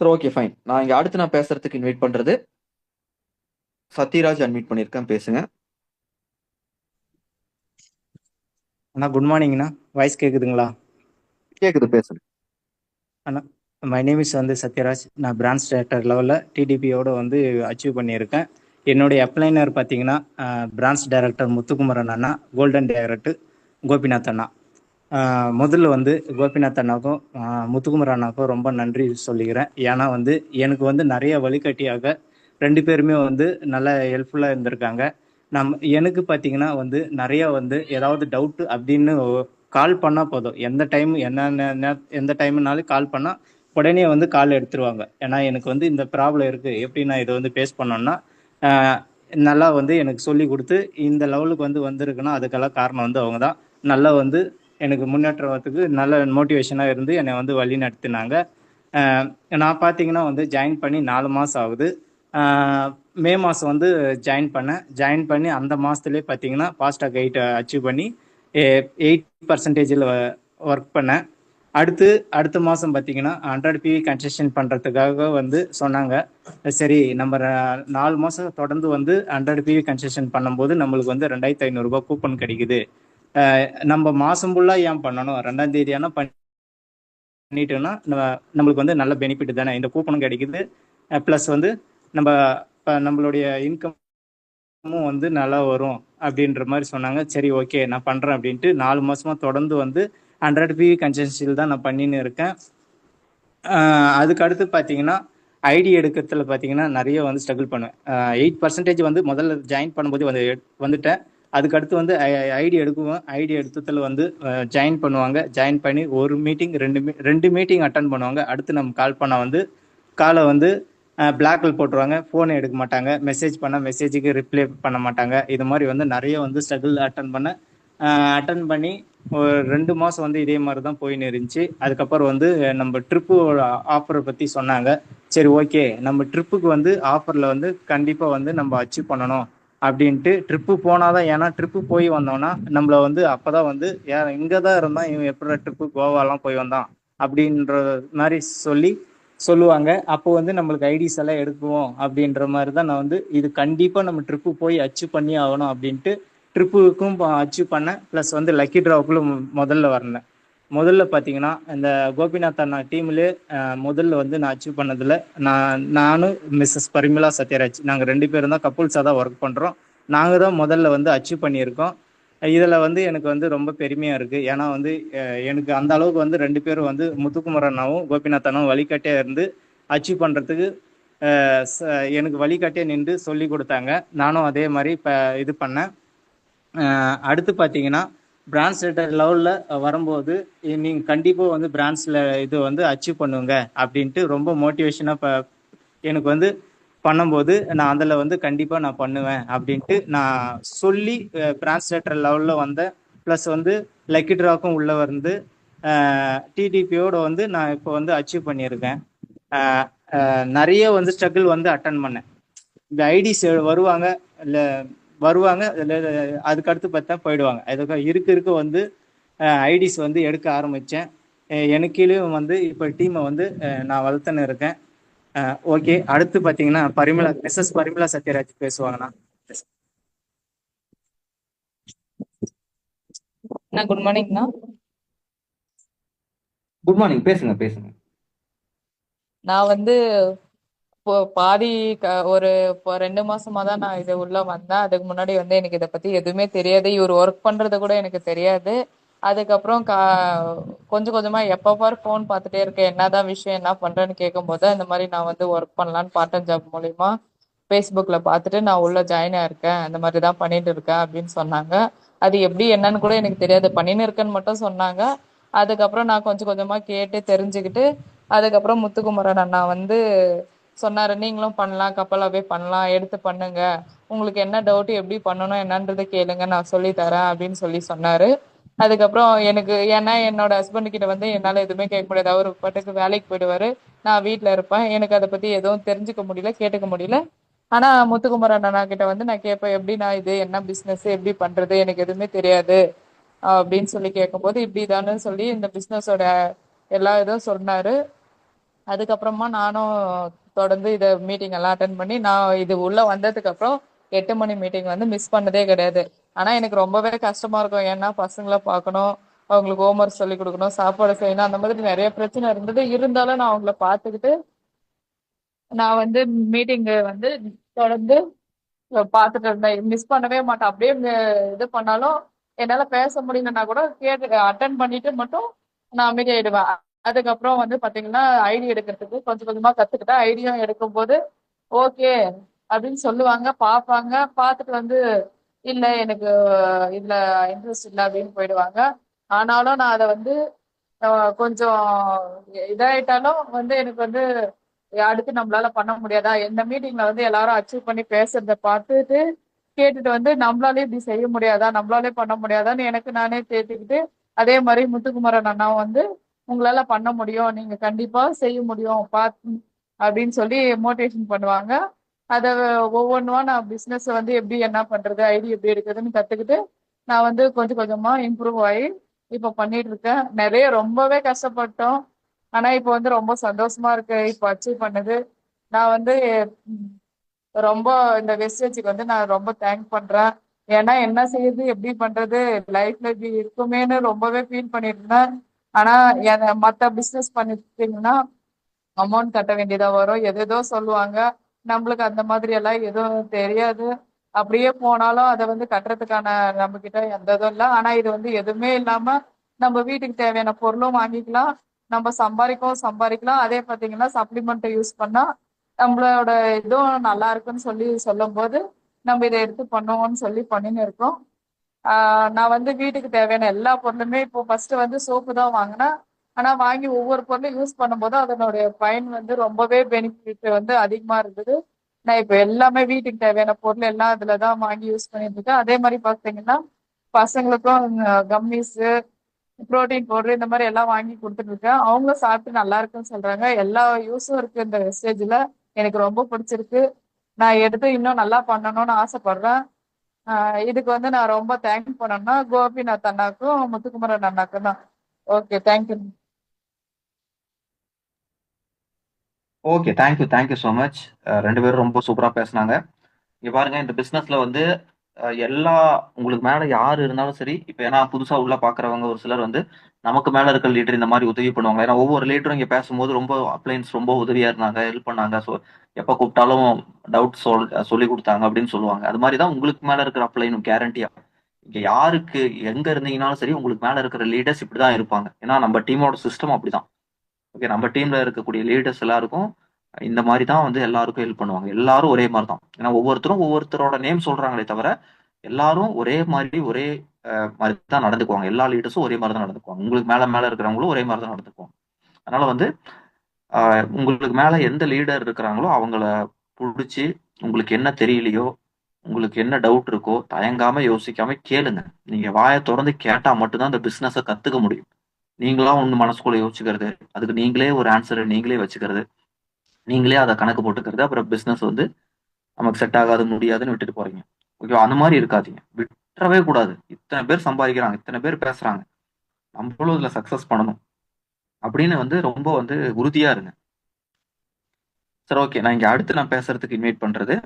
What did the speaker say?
சரி okay fine நான் இங்க அடுத்து நான் பேசுறதுக்கு இன்வைட் பண்றது சத்யராஜ் அன்மிட் பண்ணியிருக்கேன் பேசுங்க. அண்ணா குட் மார்னிங்ண்ணா வாய்ஸ் கேட்குதுங்களா கேக்குது பேசுங்க. அண்ணா மை நேம் இஸ் வந்து சத்யராஜ். நான் பிரான்ச் டேரக்டர் லெவலில் டிடிபியோட வந்து அச்சீவ் பண்ணியிருக்கேன். என்னுடைய அப்ளைனர் பார்த்தீங்கன்னா பிரான்ச் டைரக்டர் முத்துக்குமரன் அண்ணா கோல்டன் டைரக்டர் கோபிநாத் அண்ணா. முதல்ல வந்து கோபிநாத் அண்ணாக்கும் முத்துக்குமர் அண்ணாக்கும் ரொம்ப நன்றி சொல்லிக்கிறேன். ஏன்னா வந்து எனக்கு வந்து நிறைய வழிகாட்டியாக ரெண்டு பேருமே வந்து நல்லா ஹெல்ப்ஃபுல்லாக இருந்திருக்காங்க. நம் எனக்கு பார்த்தீங்கன்னா வந்து நிறைய வந்து ஏதாவது டவுட்டு அப்படின்னு கால் பண்ணால் போதும். எந்த டைம் என்ன எந்த டைம்னாலும் கால் பண்ணால் உடனே வந்து கால் எடுத்துருவாங்க. ஏன்னா எனக்கு வந்து இந்த ப்ராப்ளம் இருக்குது எப்படி நான் இதை வந்து ஃபேஸ் பண்ணோன்னா நல்லா வந்து எனக்கு சொல்லி கொடுத்து இந்த லெவலுக்கு வந்து வந்திருக்குன்னா அதுக்கெல்லாம் காரணம் வந்து அவங்க தான் நல்லா வந்து எனக்கு முன்னேற்றத்துக்கு நல்ல மோட்டிவேஷனாக இருந்து என்னை வந்து வழி நடத்தினாங்க. நான் பார்த்தீங்கன்னா வந்து ஜாயின் பண்ணி நாலு மாதம் ஆகுது. மே மாதம் வந்து ஜாயின் பண்ணேன். ஜாயின் பண்ணி அந்த மாதத்துலேயே பார்த்தீங்கன்னா ஃபாஸ்டாக் எயிட் அச்சீவ் பண்ணி எயிட் பர்சன்டேஜில் ஒர்க் பண்ணேன். அடுத்து அடுத்த மாதம் பார்த்தீங்கன்னா ஹண்ட்ரட் பிவி கன்ஸ்ட்ரக்ஷன் பண்ணுறதுக்காக வந்து சொன்னாங்க. சரி நம்ம நாலு மாதம் தொடர்ந்து வந்து ஹண்ட்ரட் பிவி கன்ஸ்ட்ரக்ஷன் பண்ணும்போது நம்மளுக்கு வந்து ரெண்டாயிரத்தி ஐநூறுரூபா கூப்பன் கிடைக்குது. நம்ம மாதம் ஃபுல்லாக ஏன் பண்ணணும்? ரெண்டாம் தேதி ஆனால் பண்ணிட்டோம்னா நம்ம- நம்மளுக்கு வந்து நல்ல பெனிஃபிட் தானே? இந்த கூப்பனும் கிடைக்குது. ப்ளஸ் வந்து நம்ம நம்மளுடைய இன்கமும் வந்து நல்லா வரும் அப்படின்ற மாதிரி சொன்னாங்க. சரி ஓகே நான் பண்ணுறேன் அப்படின்ட்டு நாலு மாசமா தொடர்ந்து வந்து ஹண்ட்ரட் பிவி கன்சென்சில் தான் நான் பண்ணின்னு இருக்கேன். அதுக்கு அடுத்து பார்த்தீங்கன்னா ஐடி எடுக்கிறதுல பார்த்தீங்கன்னா நிறைய வந்து ஸ்ட்ரகிள் பண்ணுவேன். எயிட் பர்சன்டேஜ் வந்து முதல்ல ஜாயின் பண்ணும்போது வந்து வந்துட்டேன். அதுக்கு அடுத்து வந்து ஐடி எடுக்குவோம் ஐடி எடுத்ததில் வந்து ஜாயின் பண்ணுவாங்க. ஜாயின் பண்ணி ஒரு மீட்டிங் ரெண்டு மீ ரெண்டு மீட்டிங் அட்டன் பண்ணுவாங்க. அடுத்து நம்ம கால் பண்ணால் வந்து காலை வந்து பிளாக்ல போட்டுருவாங்க. ஃபோனை எடுக்க மாட்டாங்க. மெசேஜ் பண்ண மெசேஜுக்கு ரிப்ளை பண்ண மாட்டாங்க. இது மாதிரி வந்து நிறைய வந்து ஸ்ட்ரகிள் அட்டன் பண்ண அட்டன் பண்ணி ஒரு ரெண்டு மாதம் வந்து இதே மாதிரி தான் போயின்னு இருந்துச்சு. அதுக்கப்புறம் வந்து நம்ம ட்ரிப்பு ஆஃபரை பற்றி சொன்னாங்க. சரி ஓகே நம்ம ட்ரிப்புக்கு வந்து ஆஃபரில் வந்து கண்டிப்பாக வந்து நம்ம அச்சீவ் பண்ணணும். அப்படின்ட்டு ட்ரிப்பு போனாதான் ஏன்னா ட்ரிப்பு போய் வந்தோன்னா நம்மள வந்து அப்பதான் வந்து இங்கே தான் இருந்தால் இவன் எப்படி ட்ரிப்பு கோவாலாம் போய் வந்தான்? அப்படின்ற மாதிரி சொல்லி சொல்லுவாங்க. அப்போ வந்து நம்மளுக்கு ஐடிஸ் எல்லாம் எடுக்குவோம் அப்படின்ற மாதிரி தான் நான் வந்து இது கண்டிப்பாக நம்ம ட்ரிப்பு போய் அச்சீவ் பண்ணி ஆகணும் அப்படின்ட்டு ட்ரிப்புக்கும் அச்சீவ் பண்ணேன். ப்ளஸ் வந்து லக்கி ட்ராவுக்குள்ள முதல்ல வரேன். முதல்ல பார்த்தீங்கன்னா இந்த கோபிநாத் அண்ணா டீம்லேயே முதல்ல வந்து நான் அச்சீவ் பண்ணதில் நான் நானும் மிஸ்ஸஸ் பரிமலா சத்யராஜ் நாங்கள் ரெண்டு பேரும் தான் கப்புள்ஸாக தான் ஒர்க் பண்ணுறோம் நாங்கள் தான் முதல்ல வந்து அச்சீவ் பண்ணியிருக்கோம். இதில் வந்து எனக்கு வந்து ரொம்ப பெருமையாக இருக்குது ஏன்னா வந்து எனக்கு அந்த அளவுக்கு வந்து ரெண்டு பேரும் வந்து முத்துக்குமர் அண்ணாவும் கோபிநாத் அண்ணாவும் வழிகாட்டியாக இருந்து அச்சீவ் பண்ணுறதுக்கு எனக்கு வழிகாட்டியாக நின்று சொல்லி கொடுத்தாங்க. நானும் அதே மாதிரி இப்போ இது பண்ணேன். அடுத்து பார்த்தீங்கன்னா பிரான்ச் லெவலில் வரும்போது நீங்கள் கண்டிப்பாக வந்து பிரான்ச்சில் இது வந்து அச்சீவ் பண்ணுங்க அப்படின்ட்டு ரொம்ப மோட்டிவேஷனாக இப்போ எனக்கு வந்து பண்ணும்போது நான் அதில் வந்து கண்டிப்பாக நான் பண்ணுவேன் அப்படின்ட்டு நான் சொல்லி பிரான்ச் லெட்டர் லெவலில் வந்தேன் ப்ளஸ் வந்து லக்கி ட்ராக்கும் உள்ளே வந்து டிடிபியோட வந்து நான் இப்போ வந்து அச்சீவ் பண்ணியிருக்கேன். நிறைய வந்து ஸ்ட்ரகிள் வந்து அட்டன் பண்ணேன். இந்த ஐடிஸ் வருவாங்க இல்லை வருவாங்க. இல்ல அதுக்கு அடுத்து பார்த்தா போயிடுவாங்க. அதுக்கு இருக்க இருக்க வந்து ஐடிஸ் வந்து எடுக்க ஆரம்பித்தேன் எனக்கிலையும் வந்து இப்போ டீமை வந்து நான் வளர்த்துன்னு இருக்கேன். ஓகே. அடுத்து பார்த்தீங்கன்னா பரிமளா மிஸ்ஸஸ் பரிமளா சத்யராஜ் பேசுவாங்கண்ணா. அண்ணா குட் மார்னிங்ண்ணா குட் மார்னிங் பேசுங்க பேசுங்க. நான் வந்து பாதி க- ஒரு இப்போ ரெண்டு மாசமா தான் நான் இது உள்ள வந்தேன். அதுக்கு முன்னாடி வந்து எனக்கு இதை பத்தி எதுவுமே தெரியாது. இவர் ஒர்க் பண்றது கூட எனக்கு தெரியாது. அதுக்கப்புறம் கா கொஞ்சம் கொஞ்சமா எப்போ பாரு ஃபோன் பார்த்துட்டே இருக்கேன். என்னதான் விஷயம் என்ன பண்றேன்னு கேட்கும்போது இந்த மாதிரி நான் வந்து ஒர்க் பண்ணலான்னு பார்ட் டைம் ஜாப் மூலியமா ஃபேஸ்புக்கில் பார்த்துட்டு நான் உள்ள ஜாயின் ஆயிருக்கேன். அந்த மாதிரி தான் பண்ணிட்டு இருக்கேன் அப்படின்னு சொன்னாங்க. அது எப்படி என்னன்னு கூட எனக்கு தெரியாது. பண்ணின்னு இருக்கேன்னு மட்டும் சொன்னாங்க. அதுக்கப்புறம் நான் கொஞ்சம் கொஞ்சமா கேட்டு தெரிஞ்சுக்கிட்டு அதுக்கப்புறம் முத்துக்குமரன் அண்ணா வந்து சொன்னாரு நீங்களும் பண்ணலாம் கப்பலாவே பண்ணலாம் எடுத்து பண்ணுங்க. உங்களுக்கு என்ன டவுட் எப்படி பண்ணணும் என்னன்றதை கேளுங்க நான் சொல்லி தரேன் அப்படின்னு சொல்லி சொன்னாரு. அதுக்கப்புறம் எனக்கு ஏன்னா என்னோட ஹஸ்பண்ட் கிட்ட வந்து என்னால எதுவுமே கேட்க முடியாது. அவர் பாட்டுக்கு வேலைக்கு போயிடுவாரு. நான் வீட்டுல இருப்பேன். எனக்கு அதை பத்தி எதுவும் தெரிஞ்சுக்க முடியல கேட்டுக்க முடியல. ஆனா முத்துக்குமார் அண்ணா கிட்ட வந்து நான் கேட்பேன் எப்படி நான் இது என்ன பிசினஸ் எப்படி பண்றது எனக்கு எதுவுமே தெரியாது. அப்படின்னு சொல்லி கேட்கும்போது இப்படிதானு சொல்லி இந்த பிசினஸோட எல்லா இதுவும் சொன்னாரு. அதுக்கப்புறமா நானும் தொடர்ந்து இதை மீட்டிங் எல்லாம் அட்டன் பண்ணி நான் இது உள்ள வந்ததுக்கு அப்புறம் எட்டு மணி மீட்டிங் வந்து மிஸ் பண்ணதே கிடையாது. ஆனா எனக்கு ரொம்பவே கஷ்டமா இருக்கும். ஏன்னா பசங்களை பார்க்கணும் அவங்களுக்கு ஹோம்ஒர்க் சொல்லி கொடுக்கணும் சாப்பாடு செய்யணும் அந்த மாதிரி நிறைய பிரச்சனை இருந்தது. இருந்தாலும் நான் அவங்கள பார்த்துக்கிட்டு நான் வந்து மீட்டிங் வந்து தொடர்ந்து பார்த்துட்டு இருந்தேன். மிஸ் பண்ணவே மாட்டேன். அப்படியே இது பண்ணாலும் என்னால பேச முடியலன்னா கூட கேட்டு அட்டன் பண்ணிட்டு மட்டும் நான் அமைதியாயிடுவேன். ஆயிடுவேன் அதுக்கப்புறம் வந்து பாத்தீங்கன்னா ஐடி எடுக்கிறதுக்கு கொஞ்சம் கொஞ்சமா கத்துக்கிட்டேன் ஐடியும் எடுக்கும்போது ஓகே அப்படின்னு சொல்லுவாங்க பார்ப்பாங்க. பார்த்துட்டு வந்து இல்ல எனக்கு இதுல இன்ட்ரெஸ்ட் இல்லை அப்படின்னு போயிடுவாங்க. ஆனாலும் நான் அதை வந்து கொஞ்சம் இதாயிட்டாலும் வந்து எனக்கு வந்து அடுத்து நம்மளால பண்ண முடியாதா? எந்த மீட்டிங்ல வந்து எல்லாரும் அச்சீவ் பண்ணி பேசுறத பார்த்துட்டு கேட்டுட்டு வந்து நம்மளாலே இப்படி செய்ய முடியாதா? நம்மளாலே பண்ண முடியாதான்னு எனக்கு நானே தேத்திக்கிட்டு அதே மாதிரி முத்துக்குமரன் அண்ணாவும் வந்து உங்களால பண்ண முடியும். நீங்க கண்டிப்பா செய்ய முடியும். பார்த்து அப்படின்னு சொல்லி மோட்டிவேஷன் பண்ணுவாங்க. அதை ஒவ்வொன்றுவா நான் பிஸ்னஸ் வந்து எப்படி என்ன பண்றது ஐடி எப்படி எடுக்கிறதுன்னு கத்துக்கிட்டு நான் வந்து கொஞ்சம் கொஞ்சமா இம்ப்ரூவ் ஆகி இப்போ பண்ணிட்டு இருக்கேன். நிறைய ரொம்பவே கஷ்டப்பட்டோம். ஆனா இப்போ வந்து ரொம்ப சந்தோஷமா இருக்கு. இப்போ அச்சீவ் பண்ணது. நான் வந்து ரொம்ப இந்த வெஸ்டேஜுக்கு வந்து நான் ரொம்ப தேங்க் பண்றேன். ஏன்னா என்ன செய்யுது எப்படி பண்றது லைஃப்ல இப்படி இருக்குமேன்னு ரொம்பவே ஃபீல் பண்ணிட்டு இருந்தேன். ஆனா மத்த பிசினஸ் பண்ணிட்டீங்கன்னா அமௌண்ட் கட்ட வேண்டியதா வரும். எதேதோ சொல்லுவாங்க. நம்மளுக்கு அந்த மாதிரி எல்லாம் எதுவும் தெரியாது. அப்படியே போனாலும் அதை வந்து கட்டுறதுக்கான நம்ம கிட்ட எந்த இதுவும் இல்லை. ஆனா இது வந்து எதுவுமே இல்லாம நம்ம வீட்டுக்கு தேவையான பொருளும் வாங்கிக்கலாம். நம்ம சம்பாதிக்கவும் சம்பாதிக்கலாம். அதே பார்த்தீங்கன்னா சப்ளிமெண்ட்டை யூஸ் பண்ணா நம்மளோட இதுவும் நல்லா இருக்குன்னு சொல்லி சொல்லும்போது நம்ம இதை எடுத்து பண்ணுவோம்னு சொல்லி பண்ணின்னு இருக்கோம். நான் வந்து வீட்டுக்கு தேவையான எல்லா பொருளுமே இப்போ ஃபர்ஸ்ட் வந்து சோப்பு தான் வாங்கினேன். ஆனா வாங்கி ஒவ்வொரு பொருளும் யூஸ் பண்ணும்போது அதனுடைய பயன் வந்து ரொம்பவே பெனிஃபிட் வந்து அதிகமா இருந்தது. நான் இப்போ எல்லாமே வீட்டுக்கு தேவையான பொருள் எல்லாம் அதுல தான் வாங்கி யூஸ் பண்ணிட்டு இருக்கேன். அதே மாதிரி பார்த்தீங்கன்னா பசங்களுக்கும் கம்மிஸு புரோட்டீன் பவுடர் இந்த மாதிரி எல்லாம் வாங்கி கொடுத்துட்டு இருக்கேன். அவங்களும் சாப்பிட்டு நல்லா இருக்குன்னு சொல்றாங்க. எல்லா யூஸும் இருக்கு இந்த வெஸ்டேஜ்ல எனக்கு ரொம்ப பிடிச்சிருக்கு. நான் எடுத்து இன்னும் நல்லா பண்ணணும்னு ஆசைப்படுறேன். இதுக்கு வந்து நான் ரொம்ப தேங்க் பண்ணேன்னா கோபிநாத் அண்ணாக்கும் முத்துக்குமரன் அண்ணாக்கும் தான். Okay thank you okay thank you thank you so much ரெண்டு பேரும் ரொம்ப சூப்பரா பேசுனாங்க. இங்கே பாருங்க இந்த பிசினஸ்ல வந்து எல்லா உங்களுக்கு மேல யாரு இருந்தாலும் சரி இப்போ ஏன்னா புதுசா உள்ள பாக்குறவங்க ஒரு சிலர் வந்து நமக்கு மேல இருக்க லீடர் இந்த மாதிரி உதவி பண்ணுவாங்க. ஏன்னா ஒவ்வொரு லீடரும் இங்க பேசும்போது ரொம்ப அப்ளைன்ஸ் ரொம்ப உதவியா இருந்தாங்க ஹெல்ப் பண்ணாங்க. ஸோ எப்ப கூப்பிட்டாலும் டவுட் சொல் சொல்லி கொடுத்தாங்க அப்படின்னு சொல்லுவாங்க. அது மாதிரி தான் உங்களுக்கு மேல இருக்கிற அப்ளைனும் கேரண்டியா இங்க யாருக்கு எங்க இருந்தீங்கனாலும் சரி உங்களுக்கு மேல இருக்கிற லீடர்ஸ் இப்படிதான் இருப்பாங்க. ஏன்னா நம்ம டீமோட சிஸ்டம் அப்படிதான். ஓகே நம்ம டீம்ல இருக்கக்கூடிய லீடர்ஸ் எல்லாருக்கும் இந்த மாதிரி தான் வந்து எல்லாருக்கும் ஹெல்ப் பண்ணுவாங்க. எல்லாரும் ஒரே மாதிரி தான் ஏன்னா ஒவ்வொருத்தரும் ஒவ்வொருத்தரோட நேம் சொல்றாங்களே தவிர எல்லாரும் ஒரே மாதிரி ஒரே மாதிரி தான் நடந்துக்குவாங்க. எல்லா லீடர்ஸும் ஒரே மாதிரி தான் நடந்துக்குவாங்க. உங்களுக்கு மேல மேல இருக்கிறவங்களும் ஒரே மாதிரி தான் நடந்துக்குவாங்க. அதனால வந்து ஆஹ், உங்களுக்கு மேல எந்த லீடர் இருக்கிறாங்களோ அவங்கள பிடிச்சி உங்களுக்கு என்ன தெரியலையோ உங்களுக்கு என்ன டவுட் இருக்கோ தயங்காம யோசிக்காம கேளுங்க. நீங்க வாயை திறந்து கேட்டா மட்டும்தான் அந்த பிசினஸை கத்துக்க முடியும். நீங்களா ஒன்று மனசுக்குள்ள யோசிக்கிறது அதுக்கு நீங்களே ஒரு ஆன்சரை நீங்களே வச்சுக்கிறது. நீங்களே அதை கணக்கு போட்டுக்கிறது அப்புறம் பிசினஸ் வந்து நமக்கு செட் ஆகாது முடியாதுன்னு விட்டுட்டு போறீங்க. ஓகேவா அந்த மாதிரி இருக்காதீங்க. விட்டுறவே கூடாது. இத்தனை பேர் சம்பாதிக்கிறாங்க இத்தனை பேர் பேசுறாங்க. நம்மளும் இதுல சக்சஸ் பண்ணணும். அப்படின்னு வந்து ரொம்ப வந்து உறுதியா இருங்க. சரி ஓகே நான் இங்க அடுத்து நான் பேசுறதுக்கு இன்வைட் பண்றது.